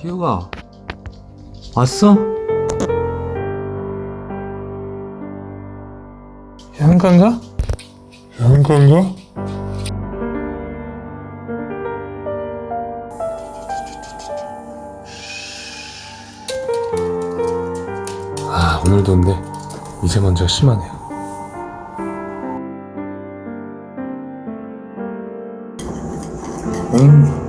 기혁아 왔어? 양간가? 양간가? 아 오늘도 근데 미세먼지가 심하네요 음.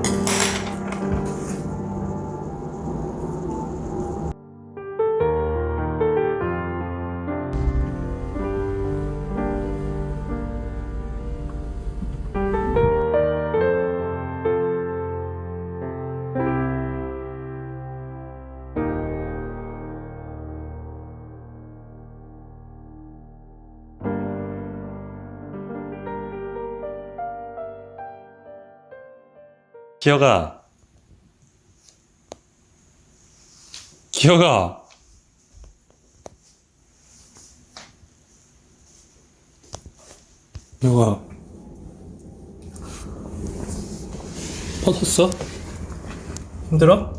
기혁아. 기혁아. 기혁아. 퍼졌어? 힘들어?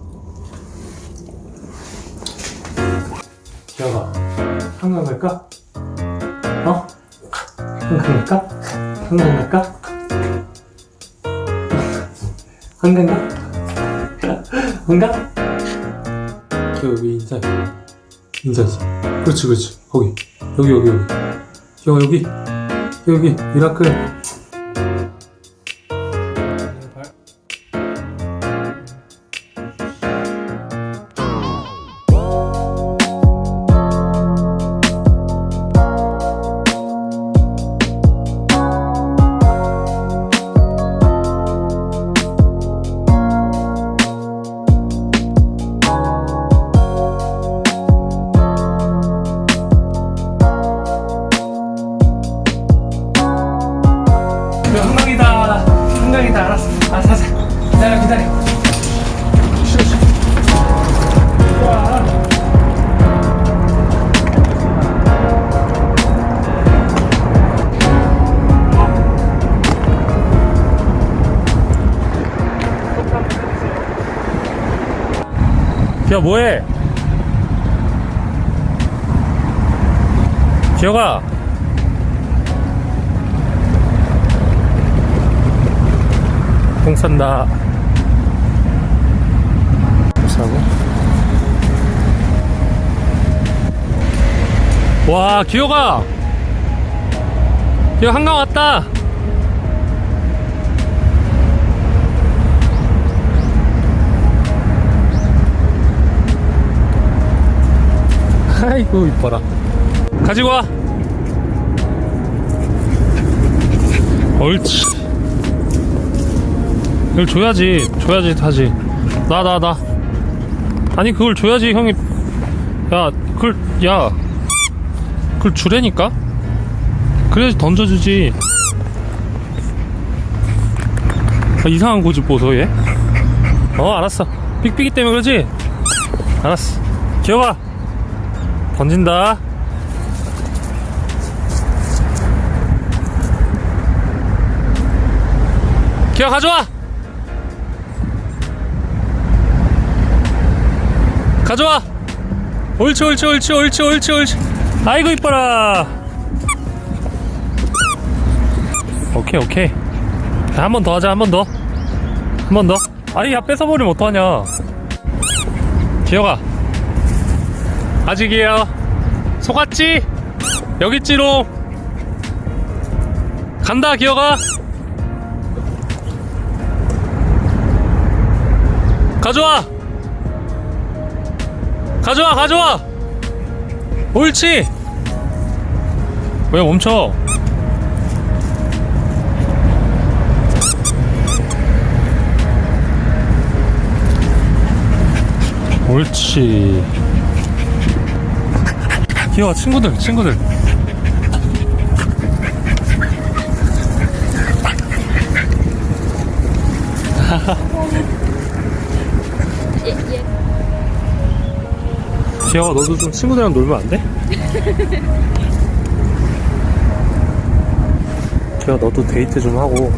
기혁아. 한강 갈까? 어? 한강 갈까? 한강 갈까? 한강가? 한강? 저 여기 인사. 인사지. 그렇지 그렇지. 거기. 여기 여기 여기. 저 여기. 여기. 미라클 야 뭐해? 기혁아. 똥 싼다. 싸고? 와 기호가 기호 한강 왔다 아이고 이뻐라. 가지고 와. 옳지. 이걸 줘야지. 줘야지 하지 나 나 나. 아니 그걸 줘야지 형이. 야 그걸 야. 그걸 주래니까? 그래야지 던져주지. 아, 이상한 고집 보소 얘. 어 알았어. 삑삑이 때문에 그러지? 알았어. 기어봐 던진다. 기어 가져와. 가져와. 옳지 옳지 옳지 옳지 옳지 옳지. 아이고 이뻐라. 오케이 오케이. 한 번 더 하자 한 번 더. 한 번 더. 아니 야 뺏어버리면 어떡하냐. 기혁아 아직이에요. 속았지? 여기 있지롱 간다 기혁아 가져와. 가져와 가져와. 옳지. 왜 멈춰? 옳지 귀여워 친구들 친구들. 기아가 너도 좀 친구들이랑 놀면 안 돼? 기아 너도 데이트 좀 하고.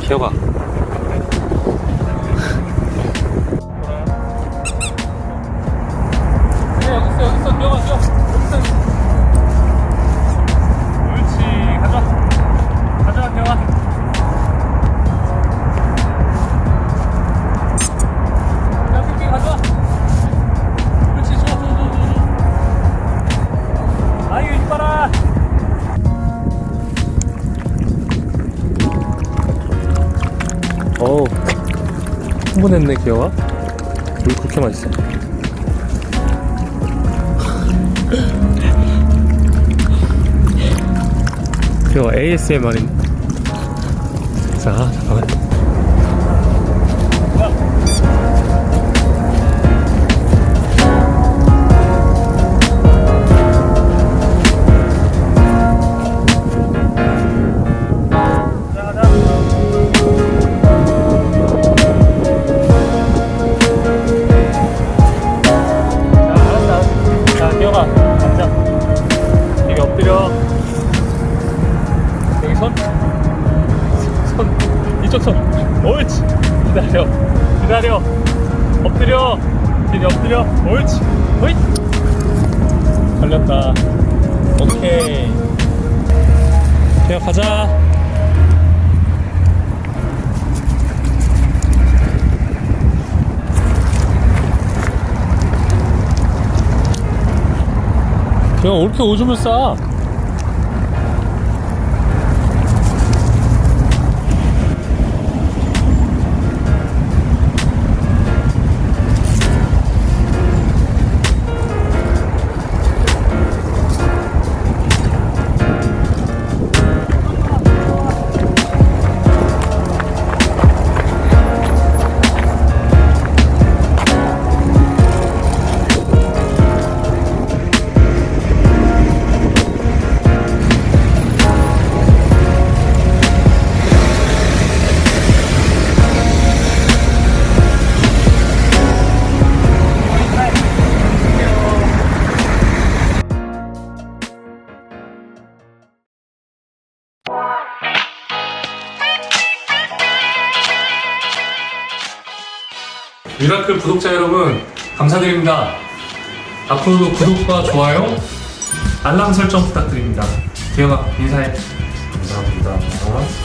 기아가 뛰어가 옳지 가자. 가자 이뻐라. 어우 흥분했네 기어가. 물 그렇게 맛있어 기어가 ASMR인 자 잠깐만 옳지. 기다려. 기다려. 엎드려. 이제 엎드려. 옳지. 호잇. 걸렸다. 오케이. 뛰어 가자. 그냥 왜 이렇게 오줌을 싸? 미라클 구독자 여러분 감사드립니다. 앞으로도 구독과 좋아요, 알람 설정 부탁드립니다. 기영아 인사해. 감사합니다.